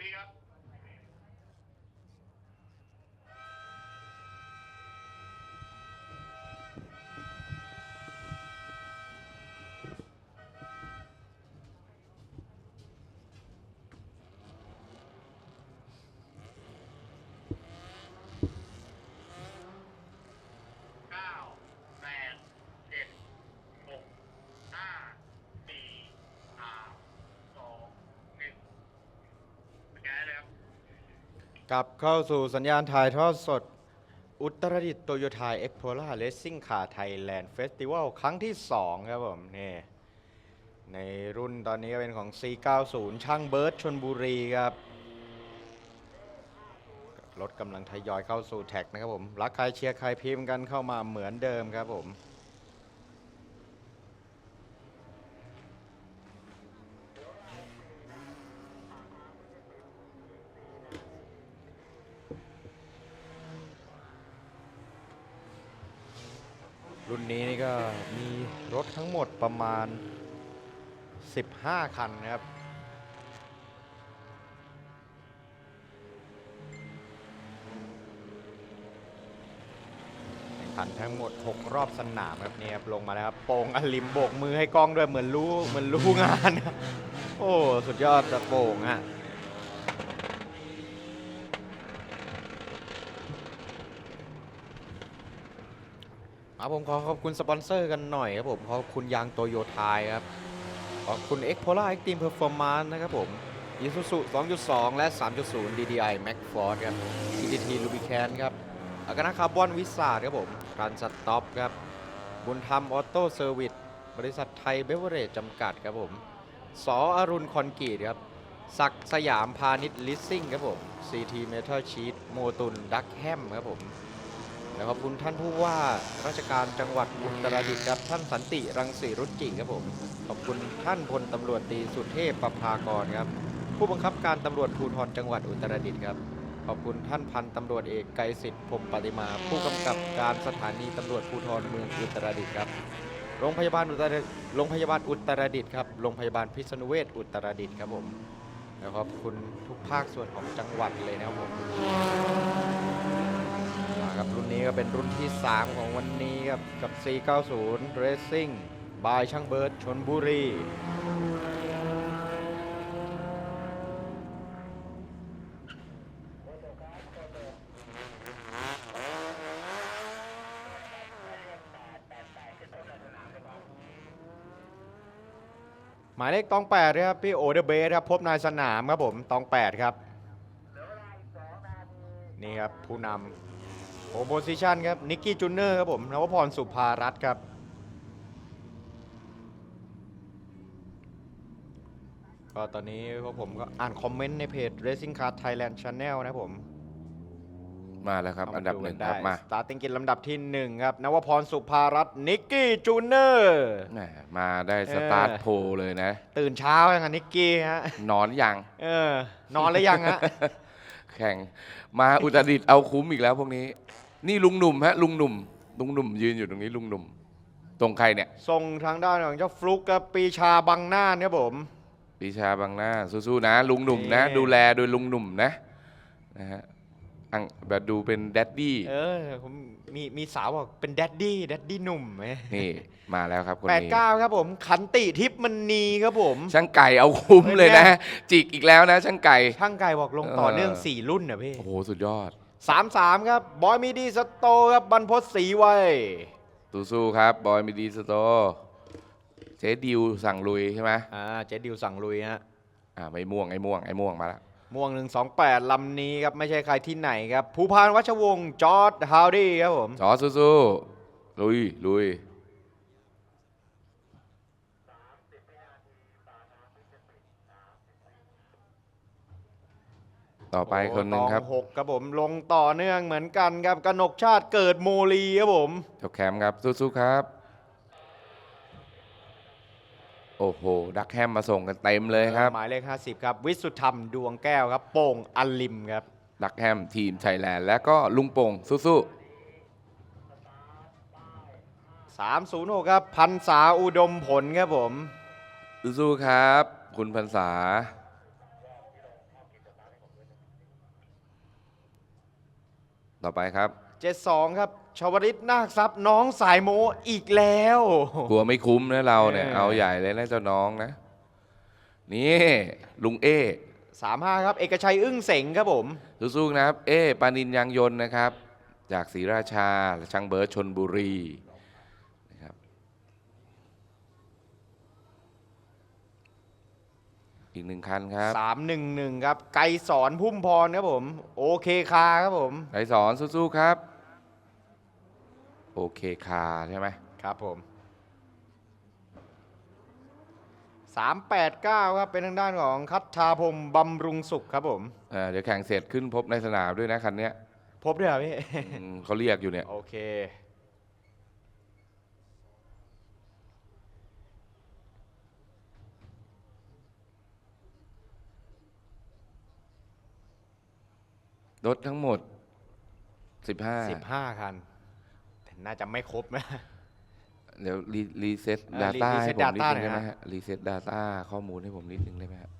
วิครับ เก้าแปดเจ็ดหกห้าสี่สามสองหนึ่งสแกนเลยครับ กลับเข้าสู่สัญญาณถ่ายทอดสด อุตรดิตถ์โตโยต้าเอ็กโพล่าเลสซิ่งคาไทยแลนด์เฟสติวัลครั้งที่ 2 ครับผมนี่ในรุ่นตอนนี้ก็เป็นของ C90 ช่างเบิร์ดชนบุรีครับ รถกำลังทยอยเข้าสู่แท็กนะครับผม รักใครเชียร์ใครพิมพ์กันเข้ามาเหมือนเดิมครับผม รุ่นนี้นี่ก็มี รถทั้งหมดประมาณ 15 คันนะครับแข่งขันทั้งหมด 6 รอบสนามครับเนี่ยครับลงมาแล้วครับโป่งอลิมโบกมือให้กล้องด้วยเหมือนรู้เหมือนรู้งาน โอ้ สุดยอดจะโป่งฮะ ครับผมขอขอบคุณสปอนเซอร์กันหน่อยครับผมขอบคุณยางโตโยทายครับ ขอบคุณ e x p o l a Extreme Performance นะครับผม Isuzu 2.2 และ 3.0 DDI Max Force ครับ EDT Lubricant ครับอากานาคาร์บอนวิสาครับผมรันสต็อปครับ บุญธรรมออโต้เซอร์วิสบริษัทไทยเบเวอเรจจำกัดครับผมสออรุณคอนกรีตครับศักสยามพาณิชย์ลิสซิ่งครับผม CT Metal Sheet โมตุนดักแฮมครับผม และขอบคุณท่านผู้ว่าราชการจังหวัดอุตรดิตถ์ครับท่านสันติรังสีรุจิครับผมขอบคุณท่านพลตำรวจตรีสุเทพประภากรครับ ผู้บังคับการตำรวจภูธรจังหวัดอุตรดิตถ์ครับขอบคุณท่านพันตำรวจเอกไกรสิทธิ์พรมปฏิมา ผู้กำกับการสถานีตำรวจภูธรเมืองอุตรดิตถ์ครับโรงพยาบาลอุตรโรงพยาบาลอุตรดิตถ์ครับโรงพยาบาลพิษณุเวชอุตรดิตถ์ครับผมแล้วขอบคุณทุกภาคส่วนของจังหวัดเลยนะครับผม ครับรุ่นนี้ก็เป็นรุ่นที่ 3 ของวันนี้ครับกับ 490 Racing บายช่างเบิร์ดชนบุรีหมายเลขตอง8ครับพี่โอเดเบสครับพบนายสนามครับผมตอง8ครับ นี่ครับผู้นำ โอโพซิชันครับ นิกกี้จูเนอร์ครับผมนวพรสุภารัตน์ครับ ก็ตอนนี้พวกผมก็อ่านคอมเมนต์ในเพจ Racing Car Thailand Channel นะครับผมมาแล้วครับ อันดับหนึ่งครับมาสตาร์ติงกินลำดับที่1ครับนวพรสุภารัตน์นิกกี้จูเนอร์แหมมาได้สตาร์ทโพลเลยนะ ตื่นเช้ายังไงนิกกี้ฮะนอนยังเออนอนแล้วยังฮะ แข่ง มาอุตรดิตถ์เอาคุ้มอีกแล้วพวกนี้ นี่ลุงหนุ่มฮะลุงหนุ่มลุงหนุ่มยืนอยู่ตรงนี้ลุงหนุ่ม ตรงใครเนี่ยส่งทางด้านของเจ้าฟลุกกับปีชาบังหน้าครับผม ปีชาบางหน้าสู้ๆนะ ลุงหนุ่มนะ นี่ ดูแลโดยลุงหนุ่มนะนะฮะ อังแบบดูเป็นแดดดี้เออผมมีมีสาวบอกเป็นแดดดี้แดดดี้หนุ่มไหมนี่มาแล้วครับคนแปดนี้เก้าครับผมขันติทิพย์มณีครับผม ช่างไก่เอาคุ้มเลยนะเป็นไงจิกอีกแล้วนะ ช่างไก่ ช่างไก่บอกลงต่อเออเนื่อง4รุ่นนะพี่โอ้โหสุดยอด สามสามครับ บอยมีดีสโตครับบรรพศสีไวยสู้ๆครับ บอยมีดีสโตเจ๊ดิวสั่งลุยใช่ไหมอ่าเจ๊ดิวสั่งลุยฮะอ่าไม่ม่วงไอ้ม่วงไอ้ม่วงมาแล้ว ม่วง 128 ลำนี้ครับ ไม่ใช่ใครที่ไหนครับ ภูพานวัชวงศ์จอร์ดฮาวดี้ครับผม จอสู้ๆลุยลุยต่อไปคนหนึ่งครับตอหกครับผมลงต่อเนื่องเหมือนกันครับกนกชาติเกิดโมลีครับผมเจ้าแคมป์ครับสู้ๆครับ โอ้โห ดักแฮมมาส่งกันเต็มเลยครับ หมายเลข 50 ครับ วิสุทธรรมดวงแก้วครับ โป่งอลิมครับ ดักแฮมทีมไทยแลนด์และก็ลุงโป่งสู้ๆ306ครับพันษาอุดมผลครับผมสู้ๆครับ คุณพันษา ต่อไปครับเจ็ดสองครับ ชวริตนาคทรัพย์น้องสายโมอีกแล้ว กลัวไม่คุ้มนะเราเนี่ย เออ เอาใหญ่เลยนะเจ้าน้องนะ นี่ ลุงเอ35ครับ เอกชัยอึ้งเสงครับผม สู้ๆนะครับ เอปานินยางยนต์นะครับ จากศรีราชาช่างเบิร์ดชนบุรีนะครับอีกหนึ่งคันครับ311ครับ ไกรสอนพุ่มพรครับผม โอเคคาครับผม ไกสอนสู้ๆครับ โอเคคาใช่ไหมครับผม 389 ครับ เป็นทางด้านของคัตชาพรมบำรุงสุขครับผม เอ่อเดี๋ยวแข่งเสร็จขึ้นพบในสนามด้วยนะคันเนี้ยพบด้วยเหรอพี่ อืมเขาเรียกอยู่เนี่ย โอเค รถทั้งหมด 15 15 คันแต่ น่าจะไม่ครบนะ เดี๋ยวรีรีเซ็ตเออดาต้า reset ให้ผมนิด data นึงหน่อยได้ไหมฮะฮะรีเซ็ตดาต้าข้อมูลให้ผมนิดนึงได้ไหมฮะ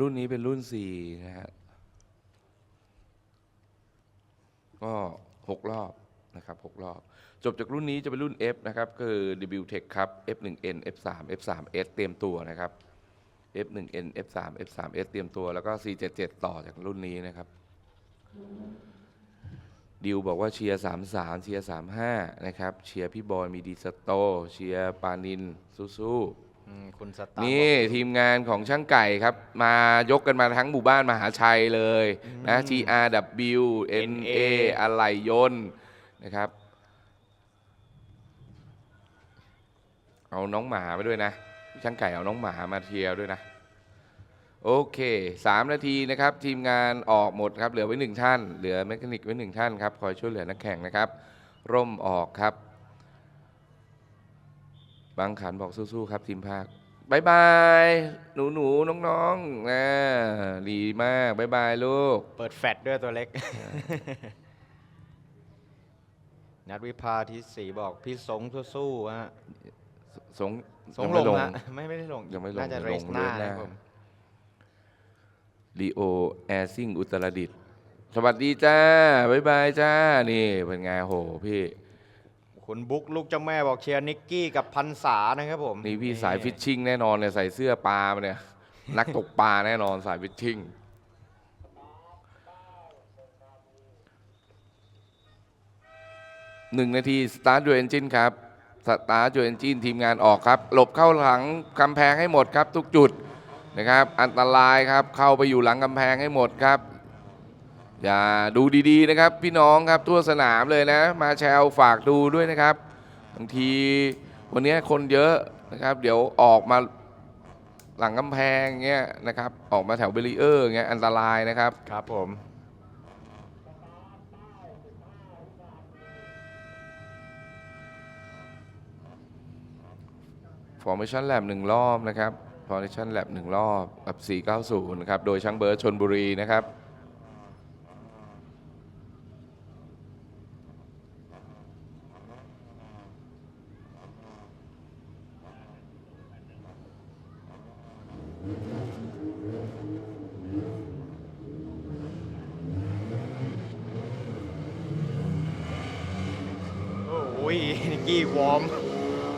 รุ่นนี้เป็นรุ่น 4 นะฮะ ก็หกรอบนะครับหกรอบ จบจากรุ่นนี้จะเป็นรุ่น F นะครับก็คือ W Tech ครับ F1N F3 F3S เตรียมตัวนะครับ F1N F3 F3S เตรียมตัวแล้วก็ C77 ต่อจากรุ่นนี้นะครับ ดิวบอกว่าเชียร์33เชียร์35นะครับ เชียร์พี่บอยมีดีสโต เชียร์ปานินสู้ๆอืมคุณสตาร์นี่ทีมงานของช่างไก่ครับ มายกกันมาทั้งหมู่บ้านมหาชัยเลยนะ GRW NA อะไหล่ยนต์นะครับ เอาน้องหมามาด้วยนะ ช่างไก่เอาน้องหมามาเทียร์ด้วยนะ โอเคสามนาทีนะครับ ทีมงานออกหมดครับ เหลือไว้หนึ่งท่าน เหลือแมคานิกไว้หนึ่งท่านครับ คอยช่วยเหลือนักแข่งนะครับ ร่มออกครับ บางขันบอกสู้ๆครับ ทีมภาคบายบาย หนูหนูๆน้องๆนะดีมากบายบายลูก เปิดแฟลชด้วยตัวเล็ก นัดวิภาทิศสีบอกพี่สงสู้ๆฮะสงสงยัลไม่งฮะไม่ไม่ได้ลงยังไม่ลงน่าจะยังเรลสงหน้าเดือนหน้า นะครับผม ลีโอแอร์ซิงอุตรดิตถ์สวัสดีจ้าบายบายจ้า นี่เป็นไงโหพี่ คุณบุ๊กลูกเจ้าแม่บอกเชียร์นิกกี้กับพันษานะครับผม นี่พี่สายฟิชชิ่งแน่นอนเลยใส่เสื้อปลามาเนี่ย นักตกปลาแน่นอนสายฟิชชิ่งหนึ่งนาทีสตาร์ท u เอนจินครับสตาร์ท u เอนจินทีมงานออกครับ หลบเข้าหลังกำแพงให้หมดครับทุกจุด นะครับ อันตรายครับเข้าไปอยู่หลังกำแพงให้หมดครับ อย่าดูดีๆนะครับ พี่น้องครับทั่วสนามเลยนะ มาแชร์ฝากดูด้วยนะครับบางทีวันนี้คนเยอะนะครับ เดี๋ยวออกมาหลังกำแพงเงี้ยนะครับ ออกมาแถวเบรีเออร์เงี้ยอันตรายนะครับ ครับผม Formation Lab หนึ่งรอบนะครับ Formation Lab หนึ่งรอบกับ 490 นะครับ โดยช่างเบิร์ดชนบุรีนะครับโอ้ยนิกกี้วอร์ม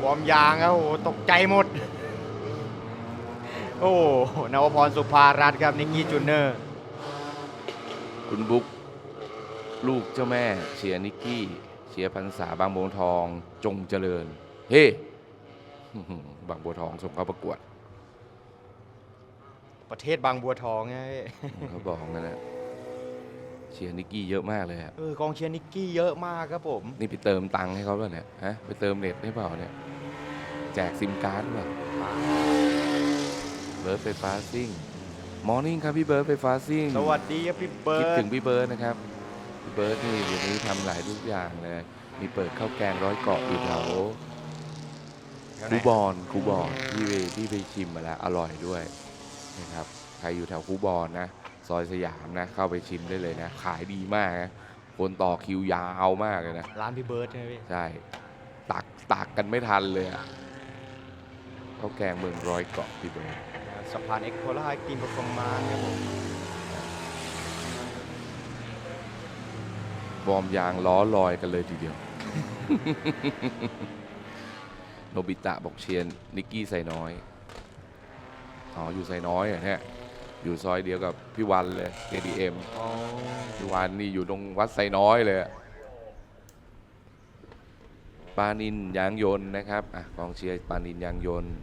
วอร์มยางครับโอ้ตกใจหมด โอ้นวพรสุภารัตน์ครับนิกกี้จูเนอร์ คุณบุ๊กลูกเจ้าแม่เชียร์นิกกี้ เชียร์พันษาบางบัวทองจงเจริญ เฮ้ บางบัวทองส่งเข้าประกวด ประเทศบางบัวทองไงเขาบอกงั้นนะเชียร์นิกกี้เยอะมากเลยอะเออกองเชียร์นิกกี้เยอะมากครับผม นี่ไปเติมตังค์ให้เขาแล้วเนี่ยฮะไปเติมเน็ตให้เปล่าเนี่ย แจกซิมการ์ดเปล่า เบิร์ดไฟฟ้าซิ่งมอร์นิ่งครับพี่เบิร์ดไฟฟ้าซิ่งสวัสดีครับพี่เบิคิดร์ถึดงพี่เบิร์ดนะครับพี่เบิร์ดนี่เดี๋ยวนี้ทำหลายทุกอย่างเลยมีเปิดข้าวแกงร้อยเกาะอยู่แถวคูบอนคูบอนที่ไปที่ไปชิมมาแล้วอร่อยด้วยนะครับใครอยู่แถวคูบอนนะซอยสยามนะเข้าไปชิมได้เลยนะ ขายดีมากนะคนต่อคิวยาวมากเลยนะ ร้านพี่เบิร์ดใช่ไหมพี่ ใช่ ตักตักกันไม่ทันเลยอะข้าวแกงเมืองร้อยเกาะพี่เบิร์ด สะพานเอ็กโคล่ากินประกงมาครับผมวอมยางล้อลอยกันเลยทีเดียว โนบิตะบอกเชียนนิกกี้ใส่น้อย อ๋อ อยู่ใส่น้อยฮะอยู่ซอยเดียวกับพี่วันเลย ADM พี่วันนี่อยู่ตรงวัดไซน้อยเลยปานินยางยนต์นะครับอะกองเชียร์ปานินยางยนต์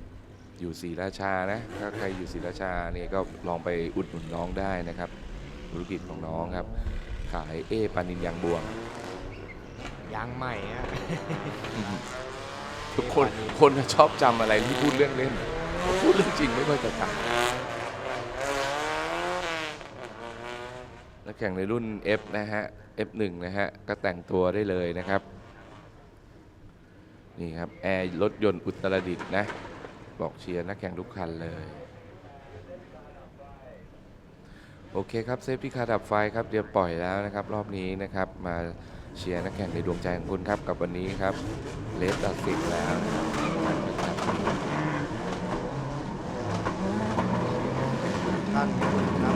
อยู่ศรีราชานะถ้าใครอยู่ศรีราชาเนี่ยก็ลองไปอุดหนุนน้องได้นะครับ ธุรกิจของน้องครับ ขายเอปานินยางบวง ยางใหม่ฮะ ทุกคนคนชอบจำอะไรที่พูดเรื่องเล่น พูดเรื่องจริงไม่ค่อยจะจำนักแข่งในรุ่น F นะฮะ F1 นะฮะ ก็แต่งตัวได้เลยนะครับ นี่ครับ แอร์รถยนต์อุตรดิตถ์นะ บอกเชียร์นักแข่งทุกคันเลย โอเคครับเซฟที่คาดับไฟครับเดี๋ยวปล่อยแล้วนะครับ รอบนี้นะครับมาเชียร์นักแข่งในดวงใจของคุณครับกับวันนี้ครับเลสตัดสิบแล้วนะครับท่านครับ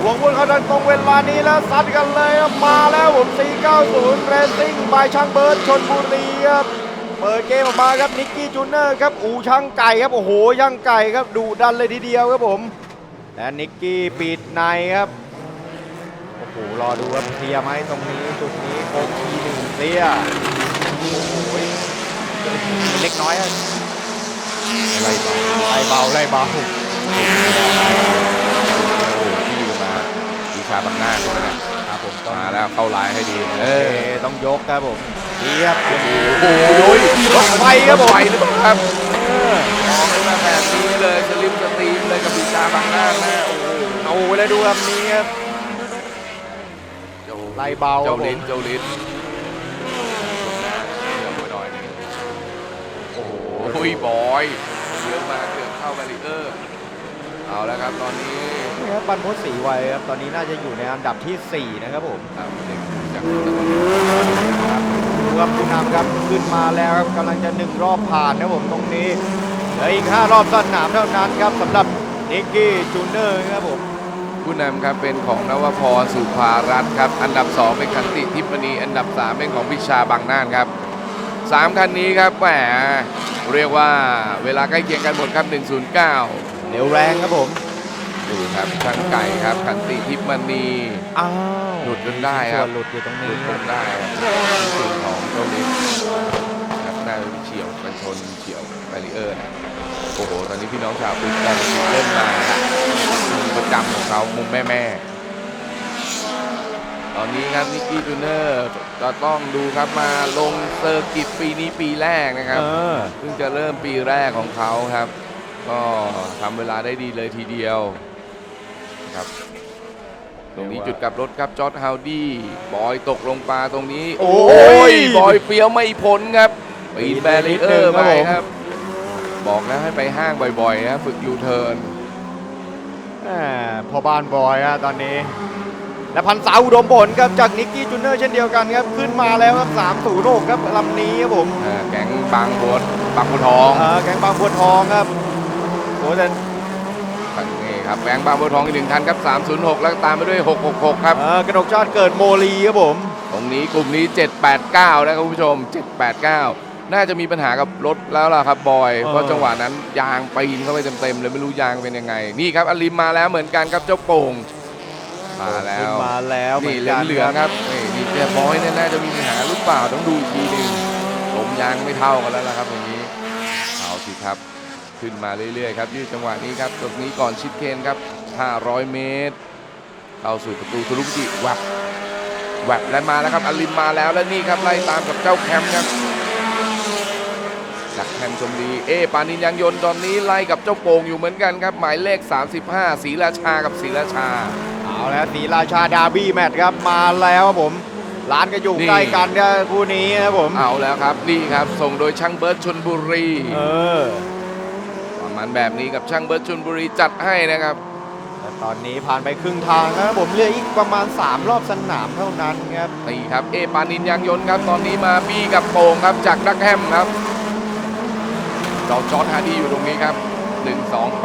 หว งวนเขาดันตรงเวลานี้แล้วซัดกันเลยครับมาแล้วผม 490 Racing บายช่างเบิร์ดชนบุรีครับเปิดเกมออกมาครับนิกกี้จูเนอร์ครับอูช่างไก่ครับโอ้โหช่างไก่ครับดุดันเลยทีเดียวครับผมและนิกกี้ปิดในครับโอ้โหรอดูครับเคลียร์ไหมตรงนี้จุดนี้โค้งทีหนึ่งเสียโอ้โหเล็กน้อยอะไล่เบาไล่เบาไล่เบาโอ้ที่อยู่มาวิ ชาบังหน้าเขาเนี่ยครับผมต้องมาแล้วเข้าไลน์ให้ดีเอเอออต้องยกครับผมเทียบโอ้ยรถไฟครับผมไฟหรือเปล่าครับมองขึ้นมาแบบนี้เลยสลิปสตรีมเลยกับวิชาบังหน้านะโอ้โหเอาไว้เลยดูครับนี้ครับ เจ้าไล่เบาครัเจ้าบผมลิ้นเจ้าลิ้นเดี๋ยวไปหน่อยหนึงโอ้โหบอยเยอะมากเกือบเข้าบาริเออร์เอาแล้วครับตอนนี้ นี่ครับปันพศสีไวยครับตอนนี้น่าจะอยู่ในอันดับที่ 4 นะครับผมครับเด็กจากดูครับผู้นำครับขึ้นมาแล้วครับกำลังจะหนึ่งรอบผ่านนะครับผมตรงนี้เหลืออีก 5 รอบสนามเท่านั้นครับสำหรับนิกกี้จูเนอร์ครับผมผู้นำครับเป็นของนวพรสุภารัตน์ครับ อันดับ 2 เป็นคันติทิพณีอันดับ 3 เป็นของพิชาบางน่านครับ3คันนี้ครับแหมเรียกว่าเวลาใกล้เคียงกันหมดครับ 109 เร็วแรงครับผม ดูครับช่างไก่ครับคันติทิพณีอ้าวหลุดจนได้ครับส่วนหลุดอยู่ตรงหนี้ลุดคจรับนได้ครับส่วนของเจ้าเล็กครับน่าจะเฉียวกันชนเฉียวแบรีเออร์นะโอ้โหตอนนี้พี่น้องชาวพุทธกันเริ่มมามุมประจำของเขามุมแม่แม่ๆตอนนี้ครับนิกกี้จูเนอร์จะต้องดูครับมาลงเซอร์กิตปีนี้ปีแรกนะครับ เออเพิ่งจะเริ่มปีแรกของเขาครับ ก็ทำเวลาได้ดีเลยทีเดียว ครับ ตรงนี้จุดกลับรถครับจอร์ดฮาวดี้บอยตกลงปลาตรงนี้ โอ้โอ้ยยบอยเฟี้ยวไม่พ้นครับปีนแบรีเออร์นิไปดนึงครับผมครับ บอกแล้วให้ไปห้างบ่อยๆนะฝึกยูเทิร์นแหม่พอบ้านบอยฮะตอนนี้ และพันษาอุดมผลครับจากนิกกี้จูเนอร์เช่นเดียวกันครับ ขึ้นมาแล้วครับ3 0 6ครับลำนี้ครับผมอ่าแก๊งบางบัวบางบัวทองเออแกงบางบัวทองครับโอ้แต่นี่ ครับแก๊งบางบัวทองอีกหนึ่งคันครับ 306 แล้วตามไปด้วย 666 ครับ เออกระดกชาติเกิดโมลีครับผม ตรงนี้กลุ่มนี้ 789 นะครับคุณผู้ชม 789 น่าจะมีปัญหากับรถแล้วล่ะครับบอย เออ เพราะจังหวะนั้นยางปีนเข้าไปเต็มๆเลยไม่รู้ยางเป็นยังไง นี่ครับอลิมมาแล้วเหมือนกันครับเจ้าโป่งมาแล้ขึ้วนมาแล้วเหมืนี่อนเหกันลืองๆครับนี่นี่เรียบร้อยเนี่ยน่าจะมีปัญหาหรือเปล่าต้องดูอีกทีหนึงลมยางไม่เท่ากันแล้วล่ะครับอย่างนี้เอาสิครับ ขึ้นมาเรื่อยๆครับยืดจังหวะนี้ครับตรงนี้ก่อนชิดเคนครับ 500 เมตร เข้าสู่ประตูทะลุมิติแวับแวับและมาแล้วครับอลินมาแล้วและนี่ครับไล่ตามกับเจ้าแคมป์ครับจากแคมป์ชมดีเอปานินยางยนต์ตอนนี้ไล่กับเจ้าโป่งอยู่เหมือนกันครับ หมายเลข 35ศรีราชากับศรีราชาเอาแล้วสีราชาดาร์บี้แมตช์ครับมาแล้วครับผมร้านก็อยู่นี่ใกล้กันครับคู่นี้ครับผม เอาแล้วครับ นี่ครับ ส่งโดยช่างเบิร์ดชนบุรี เออประ มาณแบบนี้กับช่างเบิร์ดชนบุรีจัดให้นะครับแต่ตอนนี้ผ่านไปครึ่งทางแล้วครับผมเหลืออีกประมาณ 3 รอบสนามเท่านั้นครับนี่ครับเอปานินยางยนต์ครับตอนนี้มาบี้กับโป่งครับจากดักแฮมครับเจ้าจอร์ดฮาร์ดีอยู่ตรงนี้ครับ 1 2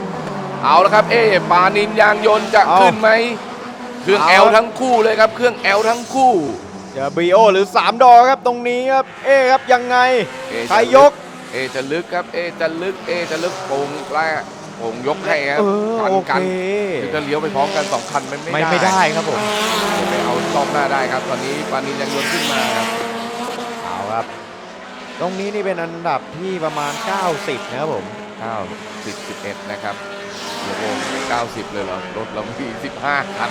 8 เอาละครับเอปานินยางยนต์จะเอาขึ้นไหมเครื่องเอาแอลทั้งคู่เลยครับเครื่องแอลทั้งคู่เจอบีโอหรือ 3 ดอครับตรงนี้ครับเอครับยังไงเอใครจะยก เอจะลึกครับ เอจะลึก เอจะลึกโป่งแรกโป่งยกให้ครับเออกันโอกัเคนคือจะเลี้ยวไปพร้อมกันสองคันมันไม่ไม่ได้ไม่ได้ครับผมไปเอาซ่อมหน้าได้ครับ ตอนนี้ปานินยางยนต์ขึ้นมาครับเอาครับ ตรงนี้นี่เป็นอันดับที่ประมาณ 90 นะครับผม9 10 11นะครับเดี๋ยวโป่งไป90เลยเหรอรถเรามี15คัน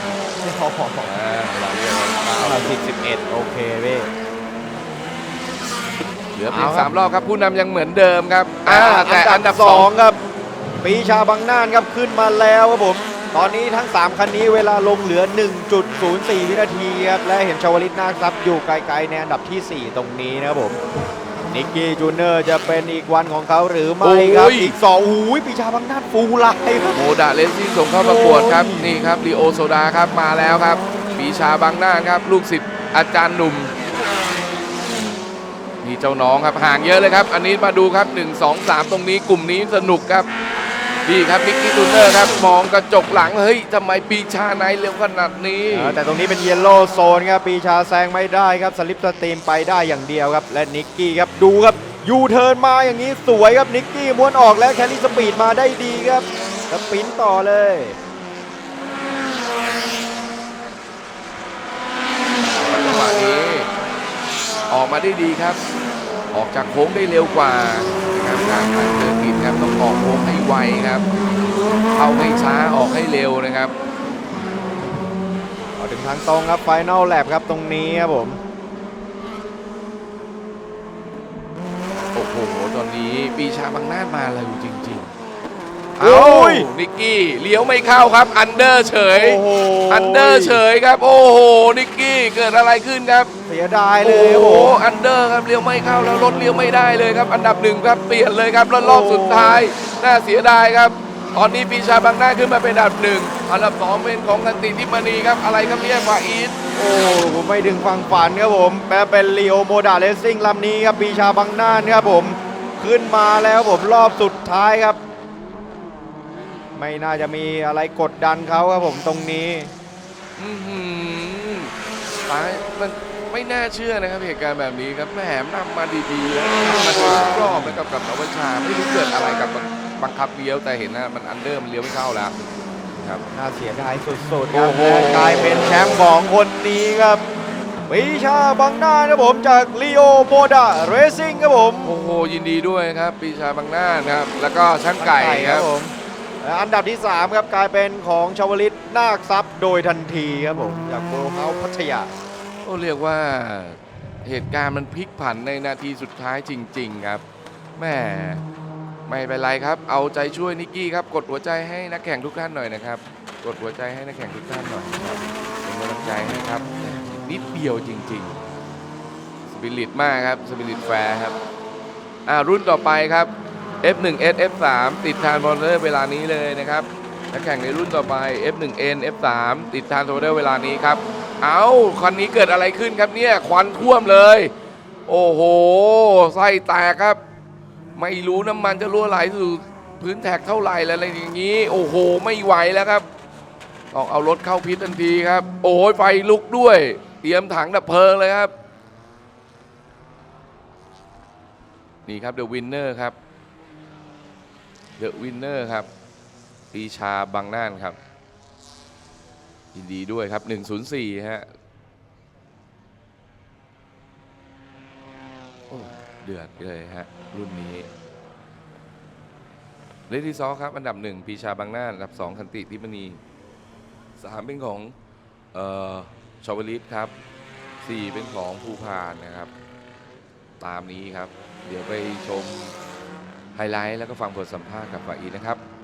อ่าเราเรียกว่าอันดับที่11โอเคเว้ย เหลือเพียงเอาครับสามรอบครับผู้นำยังเหมือนเดิมครับอ่าแต่อันดับสสอองงครับปีชาบางน่านครับขึ้นมาแล้วครับผม ตอนนี้ทั้ง 3 คันนี้เวลาลงเหลือ 1.04 วินาทีครับและเห็นชาวลิตนาคซับอยู่ไกลๆในอันดับที่ 4 ตรงนี้นะครับผมนิกกี้จูเนอร์จะเป็นอีกวันของเขาหรือไม่ครับโอ้ยอีก2อุ้ยปีชาบางน่านฟูลไลน์ครับโมดาเลสซิ่งส่งเข้าประกวดครับโอ้ยนี่ครับลีโอโซดาครับมาแล้วครับปีชาบางหน้าครับลูกศิษย์อาจารย์หนุ่ม นี่เจ้าน้องครับห่างเยอะเลยครับ อันนี้มาดูครับ 1 2 3 ตรงนี้กลุ่มนี้สนุกครับนี่ครับนิกกี้ตูเนอร์ครับมองกระจกหลัง เฮ้ยทำไมปีชาไนเร็วขนาดนี้ แต่ตรงนี้เป็นเยลโล่โซนครับปีชาแซงไม่ได้ครับสลิปสตรีมไปได้อย่างเดียวครับ และนิกกี้ครับดูครับยูเทิร์นมาอย่างนี้สวยครับนิกกี้ม้วนออกและแคลรี่สปีดมาได้ดีครับสปินต่อเลย จังหวะนี้ ออกมาได้ดีครับ ออกจากโค้งได้เร็วกว่านะครับการผ่านเดินกินครับต้องออกโค้งให้ไวครับ เข้าให้ช้าออกให้เร็วนะครับเอาถึงทางตรงครับไฟน a ลแลบครับตรงนี้ครับผมโอ้โหตอนนี้ปีชาบางนาดมาเร็วจริง ๆโอ้เอ้ายนิกกี้เลี้ยวไม่เข้าครับ อันเดอร์เฉย โอ้โหอันเดอร์เฉยครับ โอ้โห นิกกี้เกิดอะไรขึ้นครับ เสียดายเลโอ้ยครับโหผมอันเดอร์ครับเลี้ยวไม่เข้าแล้วรถเลี้ยวไม่ได้เลยครับ อันดับหนึ่งครับเปลี่ยนเลยครับแล้วรอบโอ้สุดท้าย น่าเสียดายครับ ตอนนี้ปีชาบางนาขึ้นมาเป็นอันดับหนึ่งอันดับสองเป็นของกันติทิมณีครับ อะไรครับเนี่ยฟาอีท โอ้ผมไม่ถึงฟังฝันครับผมแม้เป็นลีโอโมดาเลสซิ่งลำนี้ครับปีชาบางน่านครับผม ขึ้นมาแล้วผมรอบสุดท้ายครับ ไม่น่าจะมีอะไรกดดันเขาครับผมตรงนี้อื้อหือตายมันไม่น่าเชื่อนะครับเหตุการณ์แบบนี้ครับแหมนำมาดีๆแล้วมาโดนรอบนะครับกับนวัชาไม่รู้เกิดอะไรกับบังบังคับเลี้ยวแต่เห็นนะมันอันเดอร์มันเลี้ยวไม่เข้าแล้วครับ น่าเสียดายสุดๆคโอ้รับโห และกลายเป็นแชมป์ของคนนี้ครับวิชาบางหน้าครับผมจากลีโอโมดาเรซิ่งครับผมโอ้โหยินดีด้วยครับปีชาบางนานะครับ แล้วก็ช่างไก่ครับผมและ อันดับที่ 3 ครับกลายเป็นของชาวลิตนาคทรัพย์โดยทันทีครับผมจากโบเฮาพัทยาโอ้เรียกว่าเหตุการณ์มันพลิกผันในนาทีสุดท้ายจริง ๆ ครับแม่ไม่เป็นไรครับ เอาใจช่วยนิกกี้ครับ กดหัวใจให้นักแข่งทุกท่านหน่อยนะครับ กดหัวใจให้นักแข่งทุกท่านหน่อยครับเป็นกำลังใจให้ครับ นิดเดียวจริงๆ สปิริตมากครับ สปิริตแฟร์ครับอ่ารุ่นต่อไปครับ F1S F3 ติดทานบอลเลอร์เวลานี้เลยนะครับแข่งในรุ่นต่อไป F1N F3 ติดทานบอลเลอร์เวลานี้ครับ เอาคันนี้เกิดอะไรขึ้นครับเนี่ย ควันท่วมเลย โอ้โห ไส้แตกครับ ไม่รู้น้ำมันจะรั่วไหลสู่พื้นแท็กเท่าไหร่แล้วอะไรอย่างนี้ โอ้โห ไม่ไหวแล้วครับต้องเอารถเข้าพิษทันทีครับ โอ้ยไฟลุกด้วย เตรียมถังดับเพลิงเลยครับ นี่ครับเดอะวินเนอร์ครับ เดอะวินเนอร์ครับปีชาบางน่านครับยินดีด้วยครับ 104 ฮะโอ้เดือดเลยฮะ รุ่นนี้เลดี้ซอครับ อันดับหนึ่งปีชาบางน่านอันดับสองคันติทิมณีสามเป็นของเอ่อชาวลิตครับสี่เป็นของภูพานนะครับ ตามนี้ครับ เดี๋ยวไปชม ไฮไลท์แล้วก็ฟังบทสัมภาษณ์กับฝ่ายอีนะครับ